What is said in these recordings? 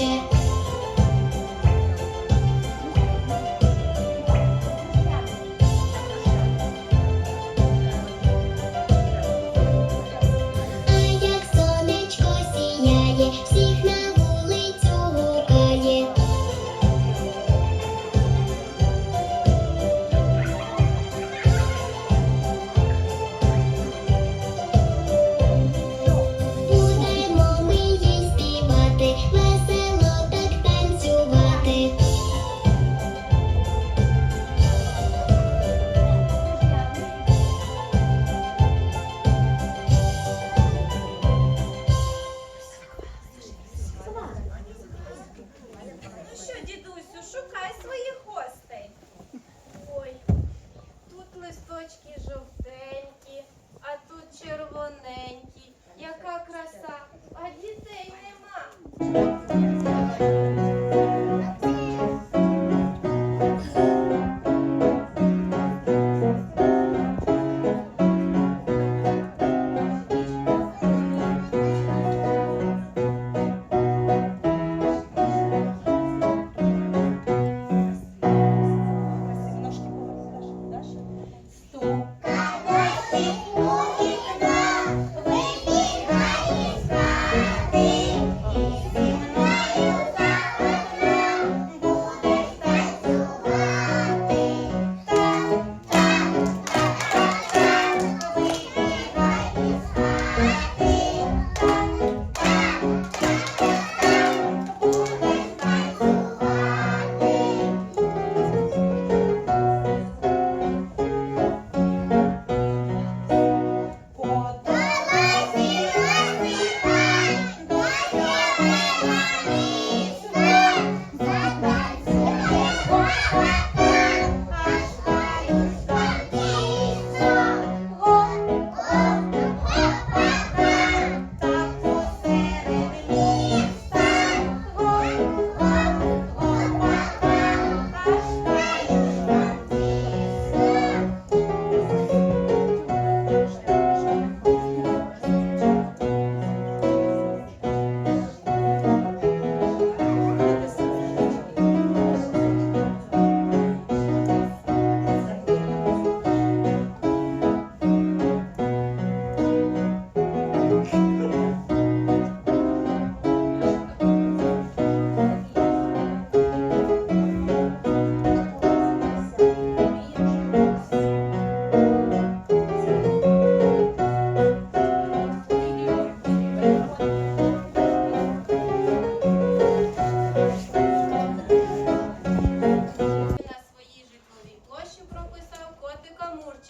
Egypt.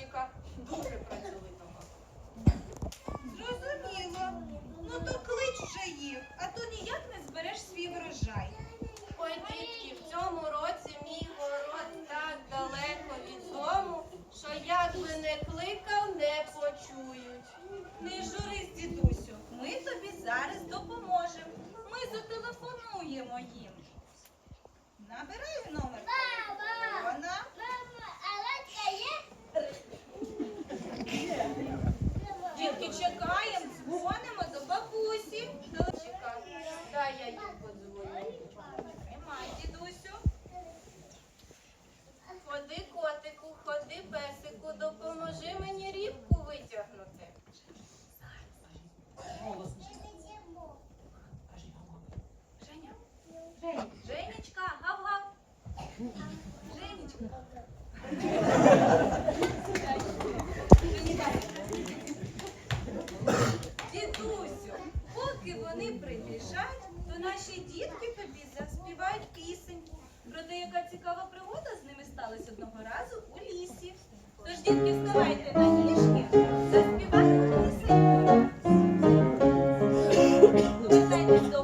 хлопчика дуже працьовитого. Зрозуміло. Ну то клич вже їх, а то ніяк не збереш свій врожай. Ой, дітки, в цьому році мій город так далеко від дому, що як мене кликав, не почують. Не журись, дідусю, ми тобі зараз допоможемо. Ми зателефонуємо їм. Набирай. Повертайтесь до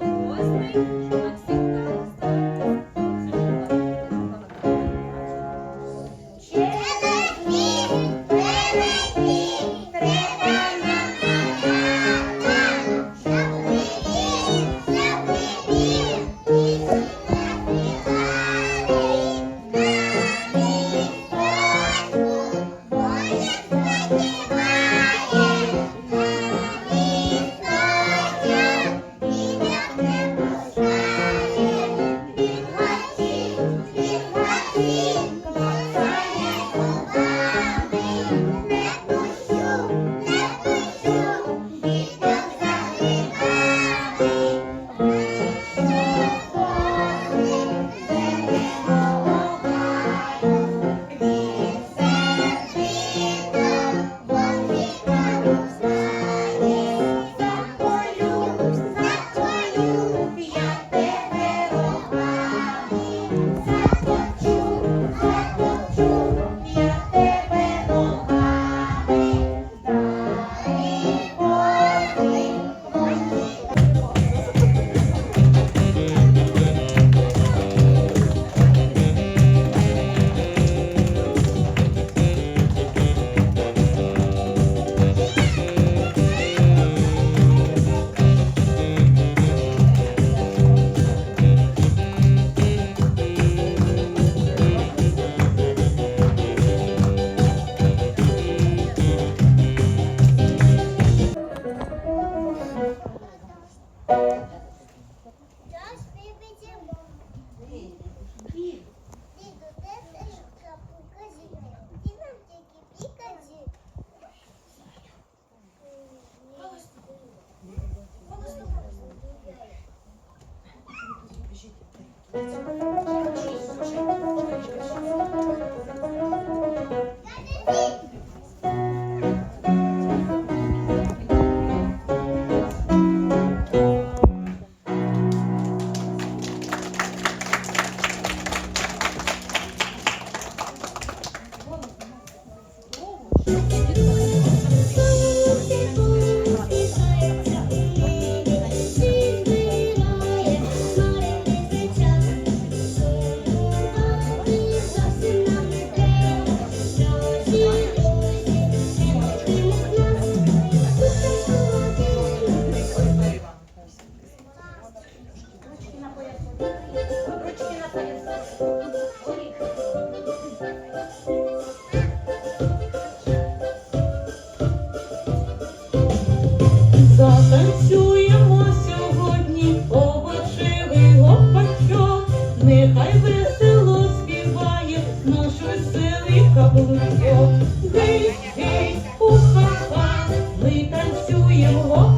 Затанцюємо сьогодні овочевий гопачок, нехай весело співає наш веселий каблучок. Гей, гей, уха-ха, ми танцюємо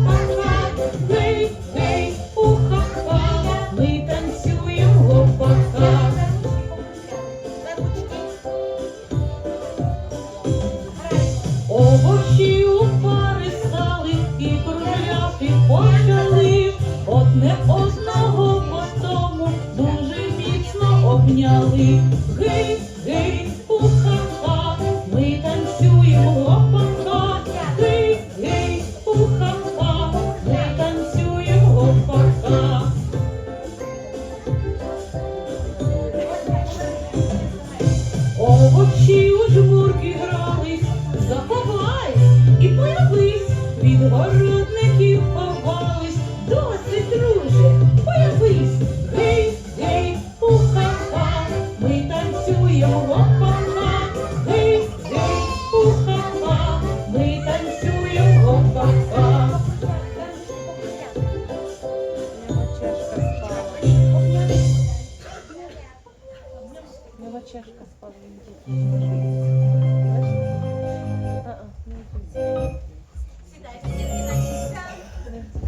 одне одного по тому дуже міцно обняли. Гей, гей, уха-ха, ми танцюємо гопака. Гей, гей, уха-ха, ми танцюємо гопака. Овочі у жмурки грались, заховайсь і появись від городників